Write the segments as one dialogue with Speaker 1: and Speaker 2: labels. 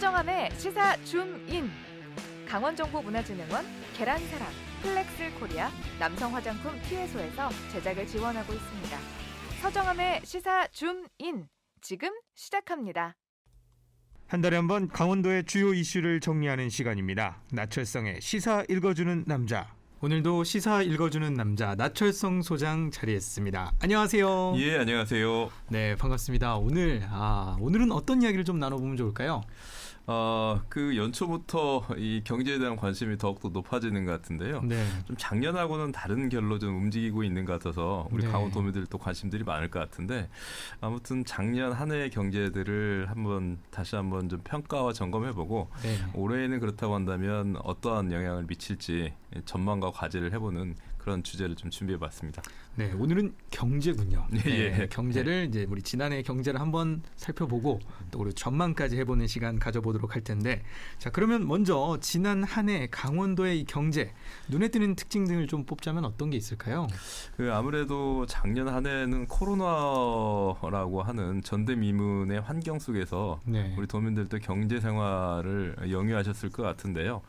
Speaker 1: 서정함의 시사 줌인 강원정보문화진흥원 계란사랑 플렉스 코리아 남성 화장품 티웨소에서 제작을 지원하고 있습니다. 서정함의 시사 줌인 지금 시작합니다.
Speaker 2: 한 달에 한 번 강원도의 주요 이슈를 정리하는 시간입니다. 나철성의 시사 읽어주는 남자. 오늘도 시사 읽어주는 남자 나철성 소장 자리했습니다. 안녕하세요.
Speaker 3: 예, 안녕하세요.
Speaker 2: 네, 반갑습니다. 오늘 아 오늘은 어떤 이야기를 좀 나눠보면 좋을까요?
Speaker 3: 어, 그 연초부터 이 경제에 대한 관심이 더욱더 높아지는 것 같은데요.
Speaker 2: 네.
Speaker 3: 좀 작년하고는 다른 결로 좀 움직이고 있는 것 같아서 우리
Speaker 2: 네.
Speaker 3: 강원도민들도 관심들이 많을 것 같은데 아무튼 작년 한 해의 경제들을 한번 다시 한번 좀 평가와 점검해보고
Speaker 2: 네.
Speaker 3: 올해에는 그렇다고 한다면 어떠한 영향을 미칠지 전망과 과제를 해보는 그런 주제를 좀 준비해봤습니다.
Speaker 2: 네, 오늘은 경제군요.
Speaker 3: 예,
Speaker 2: 네,
Speaker 3: 예.
Speaker 2: 경제를 이제 우리 지난해 경제를 한번 살펴보고 또 우리 전망까지 해보는 시간 가져보도록 할 텐데, 자 그러면 먼저 지난 한 해 강원도의 이 경제 눈에 띄는 특징 등을 좀 뽑자면 어떤 게 있을까요?
Speaker 3: 그 아무래도 작년 한 해는 코로나라고 하는 전대미문의 환경 속에서
Speaker 2: 네.
Speaker 3: 우리 도민들도 경제 생활을 영위하셨을 것 같은데요.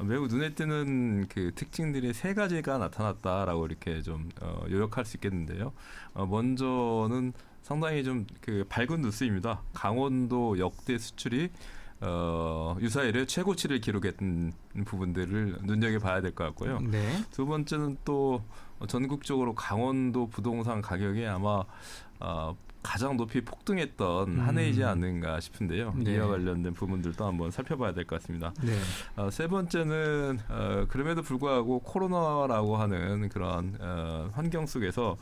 Speaker 3: 매우 눈에 띄는 그 특징들이 세 가지가 나타났 다라고 이렇게 좀 어, 요약할 수 있겠는데요. 어, 먼저는 상당히 좀 그 밝은 뉴스입니다. 강원도 역대 수출이 어, 유사일에 최고치를 기록했던 부분들을 눈여겨봐야 될 것 같고요.
Speaker 2: 네.
Speaker 3: 두 번째는 또 전국적으로 강원도 부동산 가격이 아마 어, 가장 높이 폭등했던 한 해이지
Speaker 2: 음.
Speaker 3: 않는가 싶은데요.
Speaker 2: 네.
Speaker 3: 이와 관련된 부분들도 한번 살펴봐야 될 것 같습니다.
Speaker 2: 네.
Speaker 3: 어, 세 번째는 어, 그럼에도 불구하고 코로나라고 하는 그런 어, 환경 속에서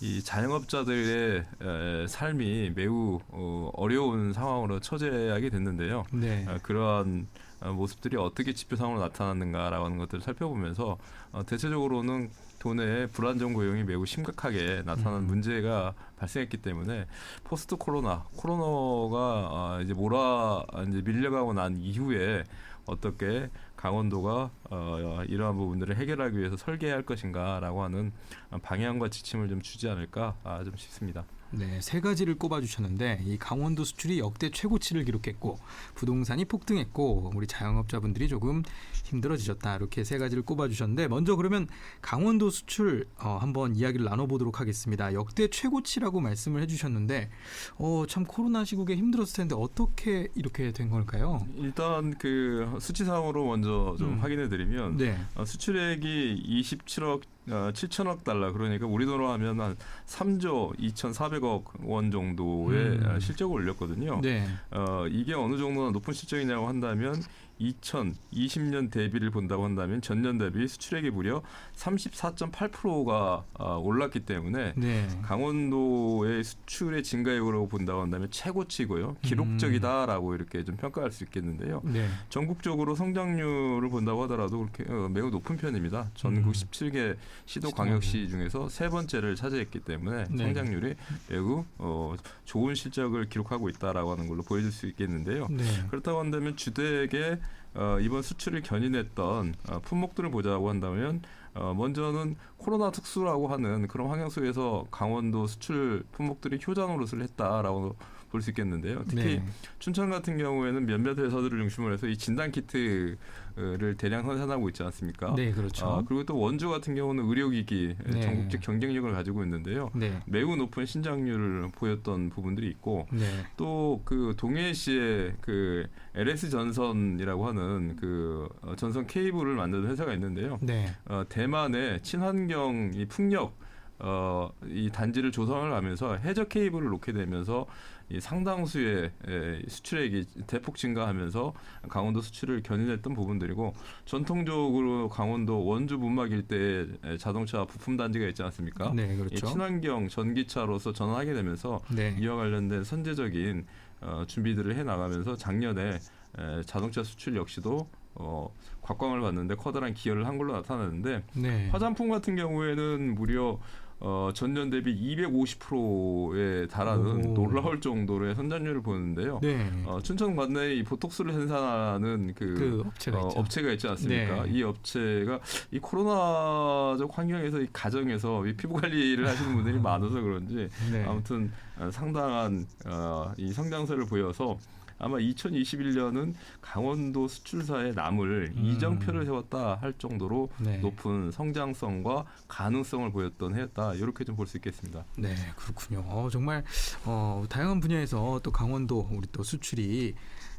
Speaker 3: 이 자영업자들의 에, 삶이 매우 어, 어려운 상황으로 처제하게 됐는데요.
Speaker 2: 네.
Speaker 3: 어, 그러한 어, 모습들이 어떻게 지표상으로 나타났는가라고 하는 것들을 살펴보면서 어, 대체적으로는 도내의 불안정 고용이 매우 심각하게 나타나는
Speaker 2: 음.
Speaker 3: 문제가 발생했기 때문에 포스트 코로나 코로나가 어, 이제 몰아 이제 밀려가고 난 이후에 어떻게 강원도가 어, 이러한 부분들을 해결하기 위해서 설계할 것인가라고 하는 어, 방향과 지침을 좀 주지 않을까 아, 좀 싶습니다.
Speaker 2: 네, 세 가지를 꼽아주셨는데 이 강원도 수출이 역대 최고치를 기록했고 부동산이 폭등했고 우리 자영업자분들이 조금 힘들어지셨다 이렇게 세 가지를 꼽아주셨는데 먼저 그러면 강원도 수출 어, 한번 이야기를 나눠보도록 하겠습니다. 역대 최고치라고 말씀을 해주셨는데 어, 참 코로나 시국에 힘들었을 텐데 어떻게 이렇게 된 걸까요?
Speaker 3: 일단 그 수치상으로 먼저 좀
Speaker 2: 음.
Speaker 3: 확인해 드리면
Speaker 2: 네,
Speaker 3: 어, 수출액이 27억 어, 7천억 달러 그러니까 우리 돈으로 하면 한 3조 2,400억 원 정도의
Speaker 2: 음.
Speaker 3: 어, 실적을 올렸거든요.
Speaker 2: 네,
Speaker 3: 어, 이게 어느 정도나 높은 실적이냐고 한다면 2020년 대비를 본다고 한다면 전년 대비 수출액이 무려 34.8%가 어, 올랐기 때문에
Speaker 2: 네,
Speaker 3: 강원도의 수출의 증가율로 본다고 한다면 최고치고요. 기록적이다라고 이렇게 좀 평가할 수 있겠는데요.
Speaker 2: 네,
Speaker 3: 전국적으로 성장률을 본다고 하더라도 그렇게 어, 매우 높은 편입니다. 전국
Speaker 2: 음.
Speaker 3: 17개 시도 광역시 중에서 세 번째를 차지했기 때문에
Speaker 2: 네.
Speaker 3: 성장률이 매우 어, 좋은 실적을 기록하고 있다라고 하는 걸로 보여줄 수 있겠는데요.
Speaker 2: 네,
Speaker 3: 그렇다고 한다면 주택의 어, 이번 수출을 견인했던 어, 품목들을 보자고 한다면 어, 먼저는 코로나 특수라고 하는 그런 환경 속에서 강원도 수출 품목들이 효자 노릇을 했다라고 볼 수 있겠는데요. 특히
Speaker 2: 네.
Speaker 3: 춘천 같은 경우에는 몇몇 회사들을 중심으로 해서 이 진단 키트를 대량 생산하고 있지 않습니까?
Speaker 2: 네, 그렇죠.
Speaker 3: 아, 그리고 또 원주 같은 경우는 의료기기
Speaker 2: 네.
Speaker 3: 전국적 경쟁력을 가지고 있는데요.
Speaker 2: 네,
Speaker 3: 매우 높은 신장률을 보였던 부분들이 있고
Speaker 2: 네,
Speaker 3: 또그 동해시에 그 LS 전선이라고 하는 그 어, 전선 케이블을 만드는 회사가 있는데요.
Speaker 2: 네,
Speaker 3: 어, 대만의 친환경 이 풍력 어, 이 단지를 조성을 하면서 해저 케이블을 놓게 되면서 이 상당수의 에, 수출액이 대폭 증가하면서 강원도 수출을 견인했던 부분들이고 전통적으로 강원도 원주 문막 일대에 에, 자동차 부품 단지가 있지 않습니까?
Speaker 2: 네,
Speaker 3: 이
Speaker 2: 그렇죠.
Speaker 3: 친환경 전기차로서 전환하게 되면서
Speaker 2: 네,
Speaker 3: 이와 관련된 선제적인 어, 준비들을 해 나가면서 작년에 에, 자동차 수출 역시도 어, 곽광을 봤는데 커다란 기여를 한 걸로 나타나는데
Speaker 2: 네.
Speaker 3: 화장품 같은 경우에는 무려 어, 전년 대비 250%에 달하는
Speaker 2: 오.
Speaker 3: 놀라울 정도로의 선전율을 보는데요.
Speaker 2: 네.
Speaker 3: 어, 춘천 관내에 이 보톡스를 생산하는 그,
Speaker 2: 그 업체가
Speaker 3: 어,
Speaker 2: 있죠.
Speaker 3: 업체가 있지 않습니까?
Speaker 2: 네.
Speaker 3: 이 업체가 이 코로나적 환경에서 이 가정에서 이 피부 관리를 하시는 분들이 많아서 그런지
Speaker 2: 네.
Speaker 3: 아무튼 어, 상당한 어, 이 성장세를 보여서 아마 2021년은 강원도 수출사의 남을
Speaker 2: 음.
Speaker 3: 이정표를 세웠다 할 정도로
Speaker 2: 네.
Speaker 3: 높은 성장성과 가능성을 보였던 해였다 이렇게 좀 볼 수 있겠습니다.
Speaker 2: 네, 그렇군요. 어, 정말 어, 다양한 분야에서 또 강원도 우리 또 수출이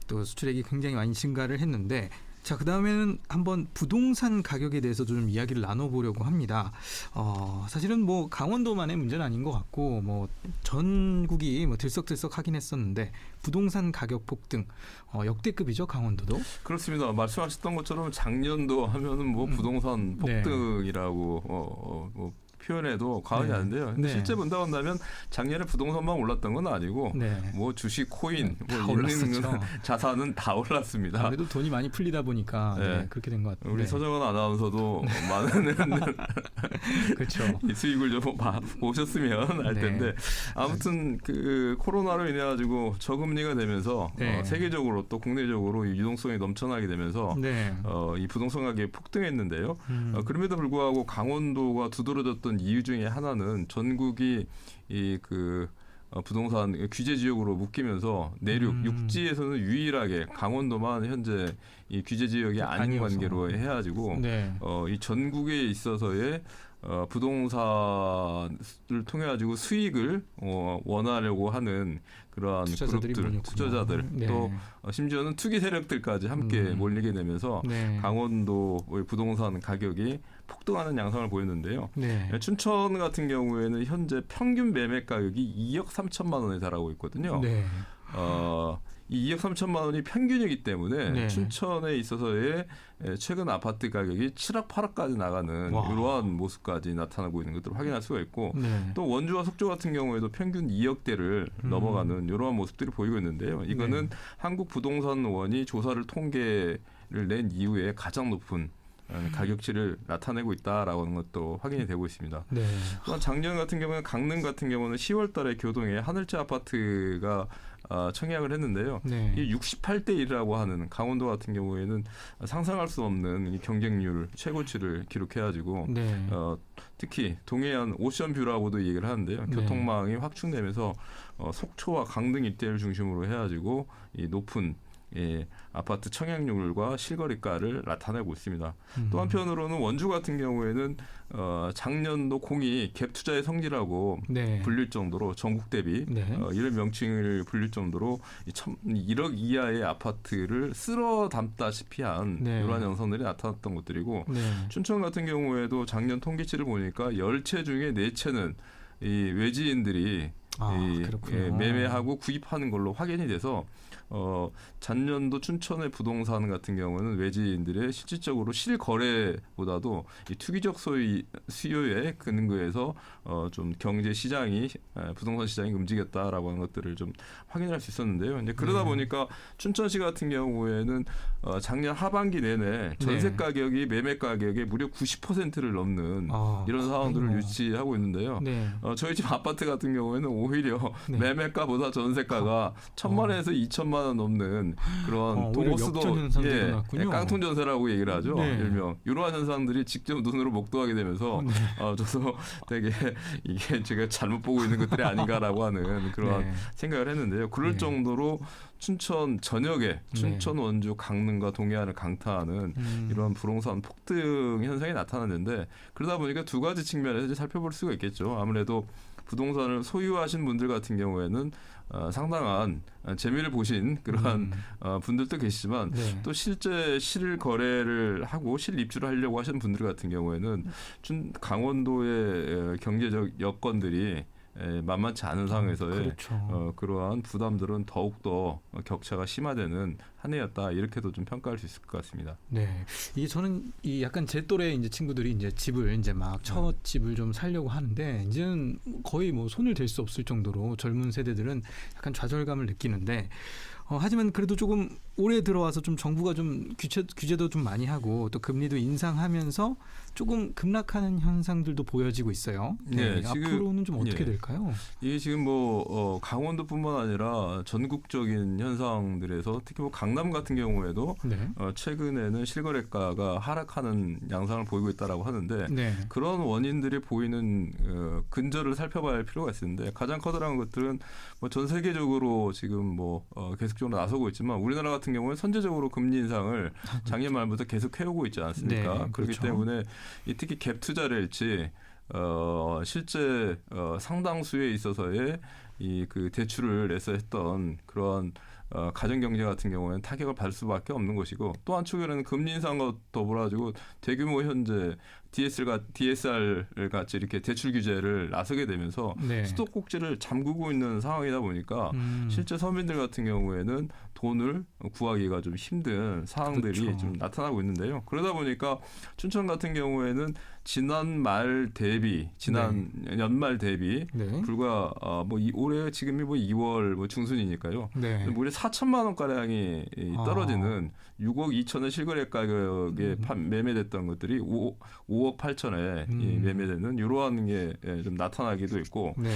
Speaker 2: 또 수출액이 굉장히 많이 증가를 했는데 자, 그 다음에는 한번 부동산 가격에 대해서 좀 이야기를 나눠보려고 합니다. 어, 사실은 뭐 강원도만의 문제는 아닌 것 같고, 뭐 전국이 뭐 들썩들썩 하긴 했었는데 부동산 가격 폭등 어, 역대급이죠 강원도도.
Speaker 3: 그렇습니다. 말씀하셨던 것처럼 작년도 하면은 뭐 부동산
Speaker 2: 네.
Speaker 3: 폭등이라고 어, 어, 뭐 표현해도 과언이
Speaker 2: 네.
Speaker 3: 아닌데요. 근데
Speaker 2: 네.
Speaker 3: 실제 본다고 한다면 작년에 부동산만 올랐던 건 아니고
Speaker 2: 네.
Speaker 3: 뭐 주식, 코인, 다뭐
Speaker 2: 올랐었죠.
Speaker 3: 자산은 다 올랐습니다.
Speaker 2: 아무래도 돈이 많이 풀리다 보니까 네,
Speaker 3: 네.
Speaker 2: 그렇게 된 것 같아요.
Speaker 3: 우리 서정원 아나운서도 많은
Speaker 2: 그렇죠.
Speaker 3: 이 수익을 좀 봐- 보셨으면 알
Speaker 2: 네.
Speaker 3: 텐데 아무튼 그 코로나로 인해 가지고 저금리가 되면서
Speaker 2: 네.
Speaker 3: 어, 세계적으로 또 국내적으로 이 유동성이 넘쳐나게 되면서
Speaker 2: 네.
Speaker 3: 어, 이 부동산 가격이 폭등했는데요.
Speaker 2: 음.
Speaker 3: 어, 그럼에도 불구하고 강원도가 두드러졌던 이유 중에 하나는 전국이 이그 부동산 규제 지역으로 묶이면서 내륙
Speaker 2: 음.
Speaker 3: 육지에서는 유일하게 강원도만 현재 이 규제 지역이 아닌
Speaker 2: 아니어서.
Speaker 3: 관계로 해가지고
Speaker 2: 네.
Speaker 3: 어, 이 전국에 있어서의 어, 부동산을 통해 가지고 수익을 어, 원하려고 하는 그러한
Speaker 2: 투자자들이
Speaker 3: 그룹들. 투자자들
Speaker 2: 네.
Speaker 3: 또 어, 심지어는 투기 세력들까지 함께
Speaker 2: 음.
Speaker 3: 몰리게 되면서
Speaker 2: 네.
Speaker 3: 강원도의 부동산 가격이 폭등하는 양상을 보였는데요.
Speaker 2: 네.
Speaker 3: 춘천 같은 경우에는 현재 평균 매매 가격이 2억 3천만 원에 달하고 있거든요.
Speaker 2: 네.
Speaker 3: 어, 이 2억 3천만 원이 평균이기 때문에
Speaker 2: 네.
Speaker 3: 춘천에 있어서의 에, 최근 아파트 가격이 7억 8억까지 나가는
Speaker 2: 와.
Speaker 3: 이러한 모습까지 나타나고 있는 것들을 확인할 수가 있고
Speaker 2: 네.
Speaker 3: 또 원주와 속초 같은 경우에도 평균 2억대를
Speaker 2: 음.
Speaker 3: 넘어가는 이러한 모습들이 보이고 있는데요. 이거는
Speaker 2: 네.
Speaker 3: 한국 부동산원이 조사를 통계를 낸 이후에 가장 높은 어,
Speaker 2: 음.
Speaker 3: 가격치를 나타내고 있다라고 하는 것도 확인이 되고 있습니다.
Speaker 2: 네.
Speaker 3: 또한 작년 같은 경우는 강릉 같은 경우는 10월 달에 교동에 하늘채 아파트가 어, 청약을 했는데요.
Speaker 2: 네.
Speaker 3: 이 68대 1이라고 하는 강원도 같은 경우에는 상상할 수 없는 이 경쟁률 최고치를 기록해가지고
Speaker 2: 네.
Speaker 3: 어, 특히 동해안 오션뷰라고도 얘기를 하는데요.
Speaker 2: 네.
Speaker 3: 교통망이 확충되면서 어, 속초와 강릉 일대를 중심으로 해가지고 이 높은 예, 아파트 청약률과 실거래가를 나타내고 있습니다.
Speaker 2: 음.
Speaker 3: 또 한편으로는 원주 같은 경우에는 어, 작년도 공이 갭 투자의 성지라고
Speaker 2: 네.
Speaker 3: 불릴 정도로 전국 대비
Speaker 2: 네.
Speaker 3: 어, 이런 명칭을 불릴 정도로 이 천, 1억 이하의 아파트를 쓸어 담다시피 한
Speaker 2: 네.
Speaker 3: 이러한 양상들이 나타났던 것들이고
Speaker 2: 네.
Speaker 3: 춘천 같은 경우에도 작년 통계치를 보니까 열 채 중에 네 채는 이 외지인들이
Speaker 2: 아,
Speaker 3: 이. 예, 매매하고 구입하는 걸로 확인이 돼서 어 작년도 춘천의 부동산 같은 경우는 외지인들의 실질적으로 실거래보다도 이 투기적 소위 수요에 근거해서 어 좀 경제 시장이 에, 부동산 시장이 움직였다라고 하는 것들을 좀 확인할 수 있었는데요. 이제 그러다
Speaker 2: 네.
Speaker 3: 보니까 춘천시 같은 경우에는 어 작년 하반기 내내 전세
Speaker 2: 네.
Speaker 3: 가격이 매매 가격의 무려 90%를 넘는
Speaker 2: 아,
Speaker 3: 이런 상황들을
Speaker 2: 그렇군요.
Speaker 3: 유치하고 있는데요.
Speaker 2: 네.
Speaker 3: 어, 저희 집 아파트 같은 경우에는 오히려
Speaker 2: 네.
Speaker 3: 매매가보다 전세가가 천만 원에서 이천만 원 넘는 그런
Speaker 2: 어, 오히려
Speaker 3: 동호수도 예. 예, 깡통 전세라고 얘기를 하죠.
Speaker 2: 네.
Speaker 3: 일명 이러한 현상들이 직접 눈으로 목도하게 되면서
Speaker 2: 네.
Speaker 3: 어, 저도 되게 이게 제가 잘못 보고 있는 것들이 아닌가라고 하는 그런
Speaker 2: 네.
Speaker 3: 생각을 했는데요. 그럴
Speaker 2: 네.
Speaker 3: 정도로 춘천 전역에 춘천 원주 강릉과 동해안을 강타하는
Speaker 2: 음.
Speaker 3: 이런 부동산 폭등 현상이 나타났는데 그러다 보니까 두 가지 측면에서 이제 살펴볼 수가 있겠죠. 아무래도 부동산을 소유하신 분들 같은 경우에는 어, 상당한 어, 재미를 보신 그러한
Speaker 2: 음.
Speaker 3: 어, 분들도 계시지만
Speaker 2: 네.
Speaker 3: 또 실제 실 거래를 하고 실 입주를 하려고 하시는 분들 같은 경우에는 준 강원도의 어, 경제적 여건들이 에, 만만치 않은 상황에서의
Speaker 2: 그렇죠.
Speaker 3: 어, 그러한 부담들은 더욱더 격차가 심화되는 한 해였다 이렇게도 좀 평가할 수 있을 것 같습니다.
Speaker 2: 네. 이게 저는 이 약간 제 또래 이제 친구들이 이제 집을 이제 막첫
Speaker 3: 네.
Speaker 2: 집을 좀 살려고 하는데 이제는 거의 뭐 손을 댈 수 없을 정도로 젊은 세대들은 약간 좌절감을 느끼는데 어, 하지만 그래도 조금 올해 들어와서 좀 정부가 좀 규제, 규제도 좀 많이 하고 또 금리도 인상하면서 조금 급락하는 현상들도 보여지고 있어요.
Speaker 3: 네, 지금-
Speaker 2: 앞으로는 좀 어떻게
Speaker 3: 예.
Speaker 2: 될까요?
Speaker 3: 이게 지금 뭐 어, 강원도뿐만 아니라 전국적인 현상들에서 특히 뭐 강남 같은 경우에도
Speaker 2: 네.
Speaker 3: 어, 최근에는 실거래가가 하락하는 양상을 보이고 있다라고 하는데
Speaker 2: 네.
Speaker 3: 그런 원인들이 보이는 어, 근저를 살펴봐야 할 필요가 있는데 가장 커다란 것들은 뭐 전 세계적으로 지금 뭐 어, 계속 적으로 나서고 있지만 우리나라 같은 경우는 선제적으로 금리 인상을 작년 말부터 계속 해오고 있지 않습니까?
Speaker 2: 네,
Speaker 3: 그렇기
Speaker 2: 그렇죠.
Speaker 3: 때문에 이 특히 갭 투자를지 어, 실제 어, 상당수에 있어서의 이 그 대출을 내서 했던 그런 어, 가정 경제 같은 경우에는 타격을 받을 수밖에 없는 것이고 또 한쪽에는 금리 인상과 더불어 가지고 대규모 현재 DSR가 DSR 같이 이렇게 대출 규제를 나서게 되면서
Speaker 2: 네.
Speaker 3: 수도꼭지를 잠그고 있는 상황이다 보니까
Speaker 2: 음.
Speaker 3: 실제 서민들 같은 경우에는 돈을 구하기가 좀 힘든 상황들이
Speaker 2: 그렇죠.
Speaker 3: 좀 나타나고 있는데요. 그러다 보니까 춘천 같은 경우에는 지난 말 대비, 지난 연말 대비
Speaker 2: 네.
Speaker 3: 불과 어, 뭐 이, 올해 지금이 뭐 2월 뭐 중순이니까요.
Speaker 2: 네.
Speaker 3: 무려 4천만 원 가량이 이
Speaker 2: 아.
Speaker 3: 떨어지는 6억 2천의 실거래 가격에
Speaker 2: 음.
Speaker 3: 판- 매매됐던 것들이 5, 5억 8천에 이
Speaker 2: 음.
Speaker 3: 매매되는 이러한 게 좀 나타나기도 있고
Speaker 2: 네.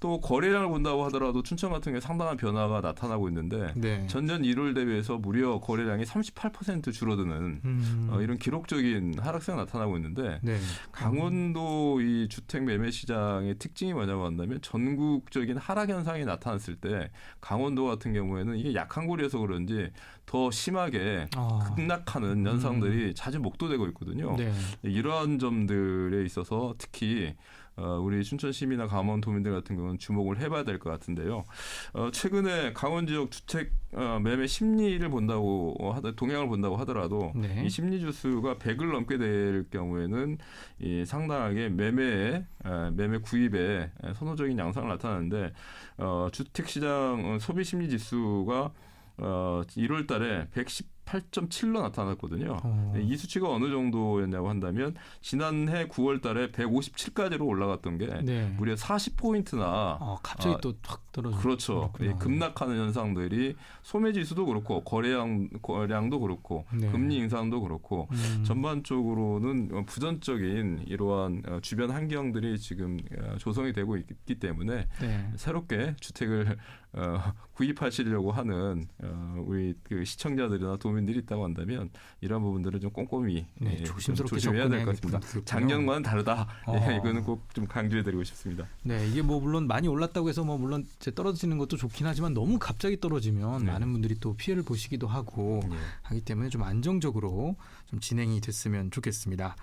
Speaker 3: 또 거래량을 본다고 하더라도 춘천 같은 경우에 상당한 변화가 나타나고 있는데
Speaker 2: 네.
Speaker 3: 전년 1월 대비해서 무려 거래량이 38% 줄어드는
Speaker 2: 음.
Speaker 3: 어, 이런 기록적인 하락세가 나타나고 있는데
Speaker 2: 네.
Speaker 3: 강원도 이 주택 매매 시장의 특징이 뭐냐고 한다면 전국적인 하락 현상이 나타났을 때 강원도 같은 경우에는 이게 약한 고리여서 그런지 더 심하게
Speaker 2: 아.
Speaker 3: 급락하는 현상들이 자주 목도되고 있거든요.
Speaker 2: 네.
Speaker 3: 이러한 점들에 있어서 특히 어, 우리 춘천 시민이나 강원 도민들 같은 경우는 주목을 해봐야 될 것 같은데요. 어, 최근에 강원 지역 주택 어, 매매 심리를 본다고 하더 동향을 본다고 하더라도
Speaker 2: 네.
Speaker 3: 이 심리 지수가 100을 넘게 될 경우에는 이 상당하게 매매에 에, 매매 구입에 에, 선호적인 양상을 나타나는데 어, 주택 시장 어, 소비 심리 지수가 어, 1월 달에 118.7로 나타났거든요.
Speaker 2: 어.
Speaker 3: 네, 이 수치가 어느 정도였냐고 한다면 지난해 9월 달에 157까지로 올라갔던 게
Speaker 2: 네.
Speaker 3: 무려 40포인트나
Speaker 2: 아, 갑자기
Speaker 3: 아,
Speaker 2: 또확 떨어져.
Speaker 3: 그렇죠. 이
Speaker 2: 그렇구나.
Speaker 3: 급락하는 현상들이 소매 지수도 그렇고 거래량 거량도 그렇고
Speaker 2: 네.
Speaker 3: 금리 인상도 그렇고
Speaker 2: 음.
Speaker 3: 전반적으로는 어, 부정적인 이러한 어, 주변 환경들이 지금 어, 조성이 되고 있기 때문에
Speaker 2: 네.
Speaker 3: 새롭게 주택을 어, 구입하시려고 하는 어, 우리 그 시청자들이나 도민들이 있다고 한다면 이런 부분들을 좀 꼼꼼히
Speaker 2: 네,
Speaker 3: 예, 좀
Speaker 2: 조심스럽게
Speaker 3: 조심해야 될 것. 같습니다. 작년과는 다르다.
Speaker 2: 어.
Speaker 3: 예, 이거는 꼭 좀 강조해드리고 싶습니다.
Speaker 2: 네, 이게 뭐 물론 많이 올랐다고 해서 뭐 물론 이제 떨어지는 것도 좋긴 하지만 너무 갑자기 떨어지면
Speaker 3: 네.
Speaker 2: 많은 분들이 또 피해를 보시기도 하고
Speaker 3: 예.
Speaker 2: 하기 때문에 좀 안정적으로 좀 진행이 됐으면 좋겠습니다.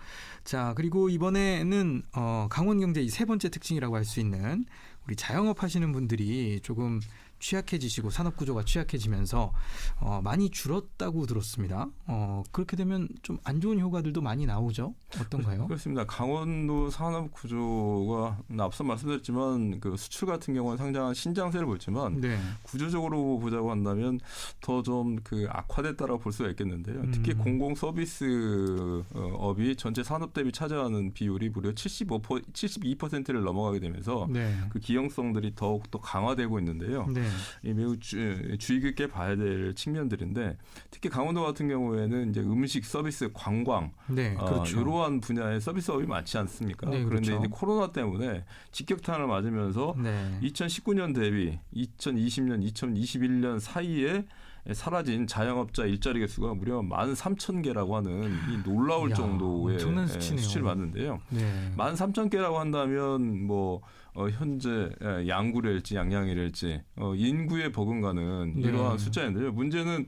Speaker 2: 자, 그리고 이번에는 어, 강원경제 이 세 번째 특징이라고 할 수 있는 우리 자영업 하시는 분들이 조금 취약해지시고 산업 구조가 취약해지면서 어, 많이 줄었다고 들었습니다. 어, 그렇게 되면 좀 안 좋은 효과들도 많이 나오죠. 어떤가요?
Speaker 3: 그렇습니다. 강원도 산업 구조가 앞서 말씀드렸지만 그 수출 같은 경우는 상당한 신장세를 보였지만
Speaker 2: 네.
Speaker 3: 구조적으로 보자고 한다면 더 좀 그 악화됐다라고 볼 수가 있겠는데요. 특히
Speaker 2: 음.
Speaker 3: 공공 서비스 어, 업이 전체 산업 대비 차지하는 비율이 무려 75 72%를 넘어가게 되면서
Speaker 2: 네.
Speaker 3: 그 기형성들이 더욱 더 강화되고 있는데요.
Speaker 2: 네.
Speaker 3: 이 매우 주, 주의 깊게 봐야 될 측면들인데 특히 강원도 같은 경우에는 이제 음식 서비스 관광
Speaker 2: 네. 그렇죠.
Speaker 3: 어, 이러한 분야의 서비스업이 많지 않습니까?
Speaker 2: 네,
Speaker 3: 그런데
Speaker 2: 그렇죠.
Speaker 3: 이제 코로나 때문에 직격탄을 맞으면서
Speaker 2: 네.
Speaker 3: 2019년 대비 2020년, 2021년 사이에 사라진 자영업자 일자리 개수가 무려 13,000개라고 하는 이 놀라울
Speaker 2: 이야,
Speaker 3: 정도의 예. 수치를 맞는데요.
Speaker 2: 네.
Speaker 3: 13,000개라고 한다면 뭐 어, 현재 예, 양구랄지 양양이랄지 어, 인구에 버금가는
Speaker 2: 네.
Speaker 3: 이러한 숫자인데요. 문제는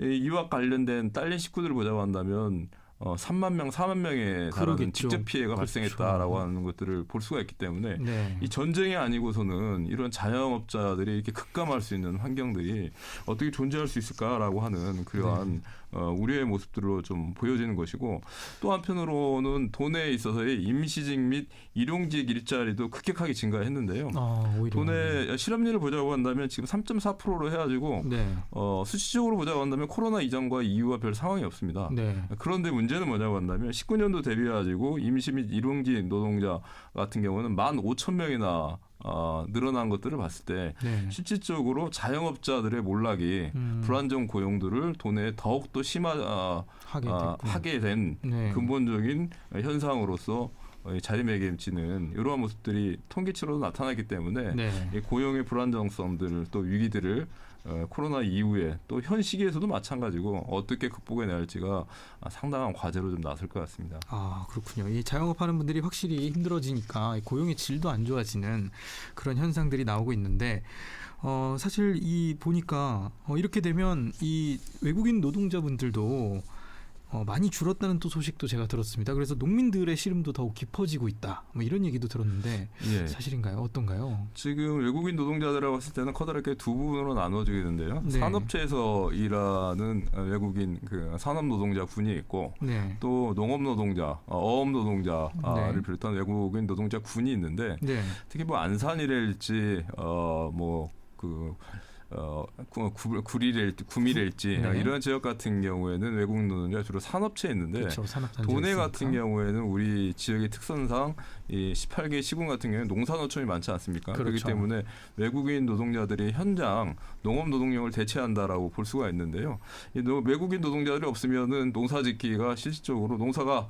Speaker 3: 이- 이와 관련된 딸린 식구들을 보자고 한다면 어, 3만 명, 4만 명에 달하는. 직접 피해가
Speaker 2: 그렇죠.
Speaker 3: 발생했다라고 하는 것들을 볼 수가 있기 때문에
Speaker 2: 네.
Speaker 3: 이 전쟁이 아니고서는 이런 자영업자들이 이렇게 급감할 수 있는 환경들이 어떻게 존재할 수 있을까라고 하는 그러한 어, 우려의 모습들로 좀 보여지는 것이고 또 한편으로는 돈에 있어서의 임시직 및 일용직 일자리도 급격하게 증가했는데요.
Speaker 2: 아.
Speaker 3: 돈의 실업률을 보자고 한다면 지금 3.4%로 해가지고
Speaker 2: 네.
Speaker 3: 어, 수치적으로 보자고 한다면 코로나 이전과 이후와 별 상황이 없습니다.
Speaker 2: 네.
Speaker 3: 그런데 문제는 뭐냐고 한다면 19년도 대비해가지고 임시 및 일용직 노동자 같은 경우는 1만 5천 명이나 어, 늘어난 것들을 봤을 때
Speaker 2: 네.
Speaker 3: 실질적으로 자영업자들의 몰락이
Speaker 2: 음,
Speaker 3: 불안정 고용들을 도내에 더욱 더 심하게
Speaker 2: 하게
Speaker 3: 아,
Speaker 2: 됐군요.
Speaker 3: 하게 된
Speaker 2: 네.
Speaker 3: 근본적인 현상으로서 어, 이 자리매김치는 이러한 모습들이 통계치로도 나타나기 때문에
Speaker 2: 네.
Speaker 3: 이 고용의 불안정성들을 또 위기들을 어, 코로나 이후에 또 현 시기에서도 마찬가지고 어떻게 극복해 아, 상당한 과제로 좀 나설 것 같습니다.
Speaker 2: 아 그렇군요. 이 자영업하는 분들이 확실히 힘들어지니까 고용의 질도 안 좋아지는 그런 현상들이 나오고 있는데 어, 사실 이 보니까 어, 이렇게 되면 이 외국인 노동자분들도 어, 많이 줄었다는 또 소식도 제가 들었습니다. 그래서 농민들의 시름도 더욱 깊어지고 있다. 뭐 이런 얘기도 들었는데
Speaker 3: 예.
Speaker 2: 사실인가요? 어떤가요?
Speaker 3: 지금 외국인 노동자들이라고 했을 때는 커다랗게 두 부분으로 나눠지겠는데요.
Speaker 2: 네.
Speaker 3: 산업체에서 일하는 어, 외국인 그 산업 노동자 군이 있고
Speaker 2: 네.
Speaker 3: 또 농업 노동자, 어, 어업 노동자를
Speaker 2: 네.
Speaker 3: 비롯한 외국인 노동자 군이 있는데
Speaker 2: 네.
Speaker 3: 특히 뭐 안산이랄지 어뭐 그 어, 구- 구- 구리랄지 구미랄지
Speaker 2: 네.
Speaker 3: 이런 지역 같은 경우에는 외국인 노동자 주로 산업체에 있는데. 도내 같은 경우에는 우리 지역의 특성상 이 18개 시군 같은 경우는 농산어촌이 많지 않습니까? 그렇기
Speaker 2: 그렇죠.
Speaker 3: 때문에 외국인 노동자들이 현장 농업 노동력을 대체한다라고 볼 수가 있는데요. 이 노- 외국인 노동자들이 없으면은 농사 짓기가 실질적으로 농사가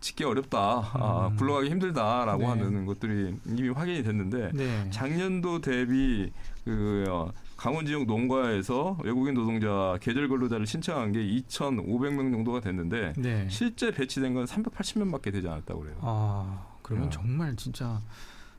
Speaker 3: 짓기 어렵다, 아,
Speaker 2: 음.
Speaker 3: 굴러가기 힘들다라고
Speaker 2: 네.
Speaker 3: 하는 것들이 이미 확인이 됐는데
Speaker 2: 네.
Speaker 3: 작년도 대비 그 어, 강원 지역 농가에서 외국인 노동자 계절 근로자를 신청한 게 2,500명 정도가 됐는데
Speaker 2: 네.
Speaker 3: 실제 배치된 건 380명밖에 되지 않았다고 그래요.
Speaker 2: 아 그러면
Speaker 3: 어.
Speaker 2: 정말 진짜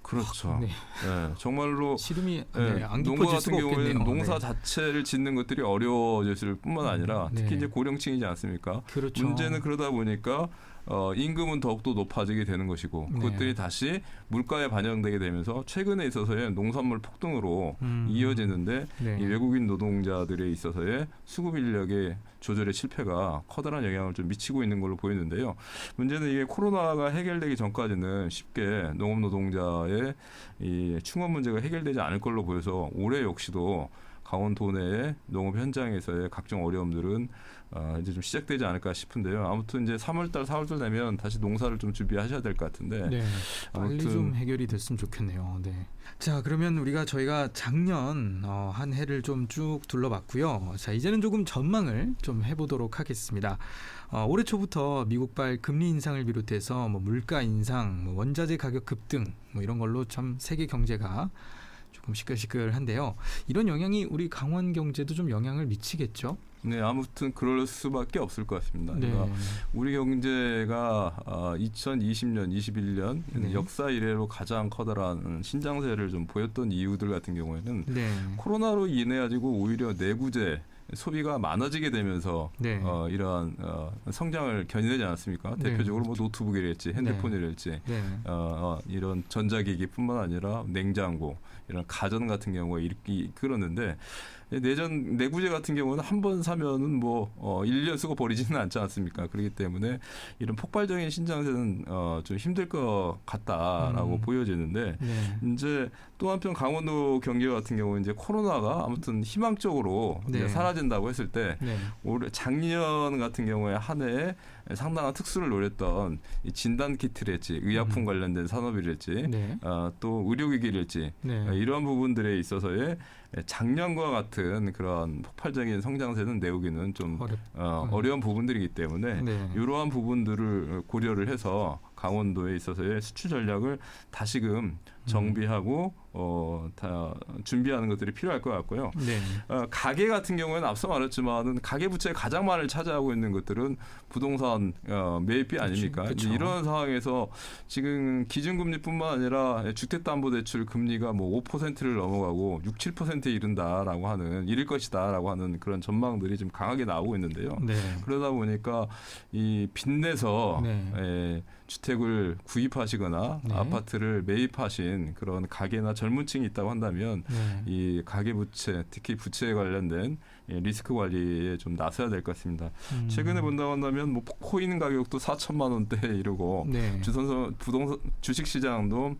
Speaker 3: 그렇죠.
Speaker 2: 네.
Speaker 3: 네, 정말로
Speaker 2: 시름이
Speaker 3: 네,
Speaker 2: 네, 안
Speaker 3: 농가 같은 경우에는. 농사
Speaker 2: 네.
Speaker 3: 자체를 짓는 것들이 어려워졌을 뿐만 아니라
Speaker 2: 네.
Speaker 3: 특히 이제 고령층이지 않습니까?
Speaker 2: 그렇죠.
Speaker 3: 문제는 그러다 보니까 어, 임금은 더욱더 높아지게 되는 것이고
Speaker 2: 네.
Speaker 3: 그것들이 다시 물가에 반영되게 되면서 최근에 있어서의 농산물 폭등으로
Speaker 2: 음.
Speaker 3: 이어지는데
Speaker 2: 네.
Speaker 3: 이 외국인 노동자들에 있어서의 수급 인력의 조절의 실패가 커다란 영향을 좀 미치고 있는 걸로 보이는데요. 문제는 이게 코로나가 해결되기 전까지는 쉽게 농업 노동자의 이 충원 문제가 해결되지 않을 걸로 보여서 올해 역시도 강원도 내의 농업 현장에서의 각종 어려움들은 어, 이제 좀 시작되지 않을까 싶은데요. 아무튼 이제 3월달, 4월달 되면 다시 농사를 좀 준비하셔야 될 것 같은데
Speaker 2: 네. 빨리 좀 해결이 됐으면 좋겠네요. 네. 자, 그러면 우리가 저희가 작년 어, 한 해를 좀 쭉 둘러봤고요. 자, 이제는 조금 전망을 좀 해보도록 하겠습니다. 어, 올해 초부터 미국발 금리 인상을 비롯해서 뭐 물가 인상, 뭐 원자재 가격 급등, 뭐 이런 걸로 참 세계 경제가 조금 시끌시끌한데요. 이런 영향이 우리 강원 경제도 좀 영향을 미치겠죠.
Speaker 3: 네, 아무튼 그럴 수밖에 없을 것 같습니다.
Speaker 2: 네.
Speaker 3: 그러니까 우리 경제가 어, 2020년, 21년
Speaker 2: 네.
Speaker 3: 역사 이래로 가장 커다란 신장세를 좀 보였던 이유들 같은 경우에는
Speaker 2: 네.
Speaker 3: 코로나로 인해 가지고 오히려 내구재 소비가 많아지게 되면서
Speaker 2: 네.
Speaker 3: 어, 이러한 어, 성장을 견인하지 않았습니까?
Speaker 2: 네,
Speaker 3: 대표적으로 뭐 노트북이랄지 핸드폰이랄지
Speaker 2: 네.
Speaker 3: 어, 어, 이런 전자기기뿐만 아니라 냉장고 이런 가전 같은 경우가 이렇게 그러는데 내전 내구재 같은 경우는 한 번 사면은 뭐 어, 1년 쓰고 버리지는 않지 않습니까? 그렇기 때문에 이런 폭발적인 신장세는 어, 좀 힘들 것 같다라고
Speaker 2: 음.
Speaker 3: 보여지는데
Speaker 2: 네.
Speaker 3: 이제 또 한편 강원도 경제 같은 경우는 이제 코로나가 아무튼 희망적으로
Speaker 2: 네.
Speaker 3: 사라진다고 했을 때
Speaker 2: 네.
Speaker 3: 올해 작년 같은 경우에 한 해에 상당한 특수를 노렸던 이 진단 키트랄지 의약품
Speaker 2: 음.
Speaker 3: 관련된 산업이랄지
Speaker 2: 네.
Speaker 3: 어, 또 의료기기랄지
Speaker 2: 네.
Speaker 3: 어, 이러한 부분들에 있어서의 작년과 같은 그런 폭발적인 성장세는 내우기는 좀
Speaker 2: 어렵.
Speaker 3: 어,
Speaker 2: 음.
Speaker 3: 어려운 부분들이기 때문에
Speaker 2: 네.
Speaker 3: 이러한 부분들을 고려를 해서 강원도에 있어서의 수출 전략을 다시금 정비하고 어, 다 준비하는 것들이 필요할 것 같고요.
Speaker 2: 네.
Speaker 3: 어, 가계 같은 경우에는 앞서 말했지만은 가계 부채의 가장 많을 차지하고 있는 것들은 부동산 어, 매입비 아닙니까?
Speaker 2: 그쵸.
Speaker 3: 이제 이런 상황에서 지금 기준금리뿐만 아니라 주택담보대출 금리가 뭐 5%를 넘어가고 6, 7%에 이른다라고 하는 이를 것이다라고 하는 그런 전망들이 좀 강하게 나오고 있는데요.
Speaker 2: 네.
Speaker 3: 그러다 보니까 이 빚내서
Speaker 2: 네.
Speaker 3: 에, 주택을 구입하시거나
Speaker 2: 네.
Speaker 3: 아파트를 매입하신 그런 가계나 젊은 층이 있다고 한다면
Speaker 2: 네.
Speaker 3: 이 가계 부채, 특히 부채에 관련된 예, 리스크 관리에 좀 나서야 될 것 같습니다.
Speaker 2: 음.
Speaker 3: 최근에 본다고 한다면 뭐 코인 가격도 4천만 원대에 이르고
Speaker 2: 네.
Speaker 3: 주선서 부동산 주식 시장도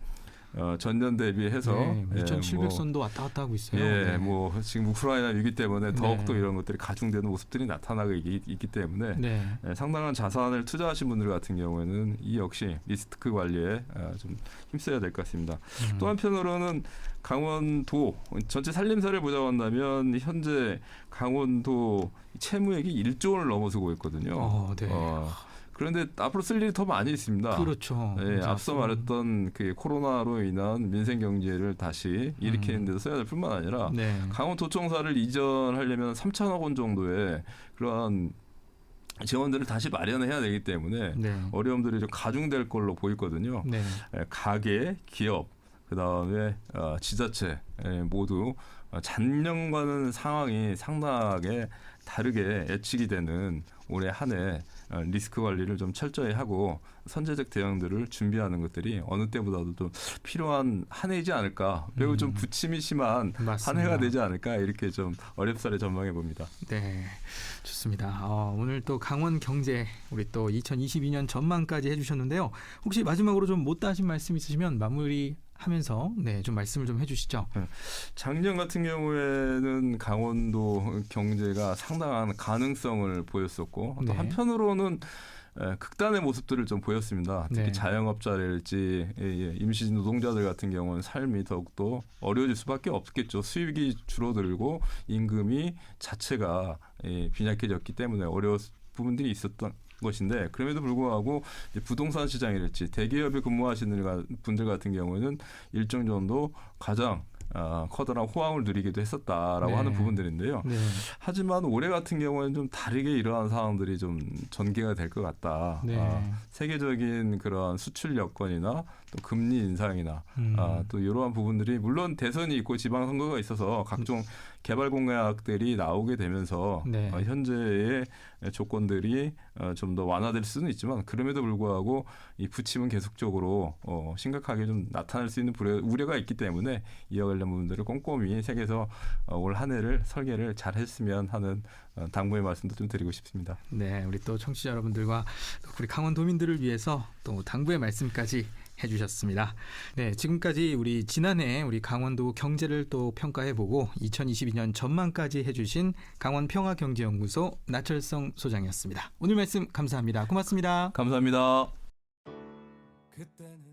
Speaker 3: 어, 전년 대비해서
Speaker 2: 네,
Speaker 3: 예,
Speaker 2: 2,700선도 왔다 갔다 하고 있어요.
Speaker 3: 예,
Speaker 2: 네.
Speaker 3: 뭐 지금 우크라이나 위기 때문에 더욱더
Speaker 2: 네.
Speaker 3: 이런 것들이 가중되는 모습들이 나타나고 있기, 있기 때문에
Speaker 2: 네.
Speaker 3: 예, 상당한 자산을 투자하신 분들 같은 경우에는 이 역시 리스크 관리에 아, 좀 힘써야 될 것 같습니다.
Speaker 2: 음.
Speaker 3: 또 한편으로는 강원도 전체 살림살이를 보자고 한다면 현재 강원도 채무액이 1조 원을 넘어서고 있거든요.
Speaker 2: 어, 네.
Speaker 3: 어, 그런데 앞으로 쓸 일이 더 많이 있습니다.
Speaker 2: 그렇죠.
Speaker 3: 예, 앞서 말했던 그 코로나로 인한 민생 경제를 다시 일으키는
Speaker 2: 음.
Speaker 3: 데도 써야 될 뿐만 아니라
Speaker 2: 네.
Speaker 3: 강원도청사를 이전하려면 3천억 원 정도의 그러한 지원들을 다시 마련해야 되기 때문에
Speaker 2: 네.
Speaker 3: 어려움들이 좀 가중될 걸로 보이거든요.
Speaker 2: 네.
Speaker 3: 예, 가계, 기업, 그 다음에 어, 지자체 예, 모두 어, 작년과는 상황이 상당하게 다르게 예측이 되는 올해 한해 어, 리스크 관리를 좀 철저히 하고 선제적 대응들을 준비하는 것들이 어느 때보다도 좀 필요한 한 해이지 않을까 매우 좀
Speaker 2: 음.
Speaker 3: 부침이 심한 한
Speaker 2: 맞습니다.
Speaker 3: 해가 되지 않을까 이렇게 좀 어렵사리 전망해 봅니다.
Speaker 2: 네, 좋습니다. 어, 오늘 또 강원 경제 우리 또 2022년 전망까지 해주셨는데요. 혹시 마지막으로 좀 못다 하신 말씀 있으시면 마무리 하면서 네, 좀 말씀을 좀 해주시죠.
Speaker 3: 작년 같은 경우에는 강원도 경제가 상당한 가능성을 보였었고 또
Speaker 2: 네.
Speaker 3: 한편으로는 에, 극단의 모습들을 좀 보였습니다. 특히
Speaker 2: 네.
Speaker 3: 자영업자랄지 예, 예, 임시 노동자들 같은 경우는 삶이 더욱더 어려워질 수밖에 없겠죠. 수입이 줄어들고 임금이 자체가 예, 빈약해졌기 때문에 어려운 부분들이 있었던 것인데 그럼에도 불구하고 부동산 시장이랄지 대기업에 근무하시는 가- 분들 같은 경우에는 일정 정도 가장 아, 커다란 호황을 누리기도 했었다라고
Speaker 2: 네.
Speaker 3: 하는 부분들인데요.
Speaker 2: 네,
Speaker 3: 하지만 올해 같은 경우에는 좀 다르게 이러한 상황들이 좀 전개가 될 것 같다.
Speaker 2: 네.
Speaker 3: 아, 세계적인 그런 수출 여건이나 또 금리 인상이나
Speaker 2: 음,
Speaker 3: 아, 또 이러한 부분들이 물론 대선이 있고 지방선거가 있어서 각종 개발 공약들이 나오게 되면서
Speaker 2: 네.
Speaker 3: 어, 현재의 조건들이 어, 좀 더 완화될 수는 있지만 그럼에도 불구하고 이 부침은 계속적으로 어, 심각하게 좀 나타날 수 있는 우려가 있기 때문에 이와 관련 부분들을 꼼꼼히 색에서 어, 올한 해를 설계를 잘 했으면 하는 어, 당부의 말씀도 좀 드리고 싶습니다.
Speaker 2: 네, 우리 또 청취자 여러분들과 또 우리 강원 도민들을 위해서 또 당부의 말씀까지 해주셨습니다. 네, 지금까지 우리 지난해 우리 강원도 경제를 또 평가해보고 2022년 전망까지 해주신 강원평화경제연구소 나철성 소장이었습니다. 오늘 말씀 감사합니다. 고맙습니다.
Speaker 3: 감사합니다.
Speaker 4: 그때는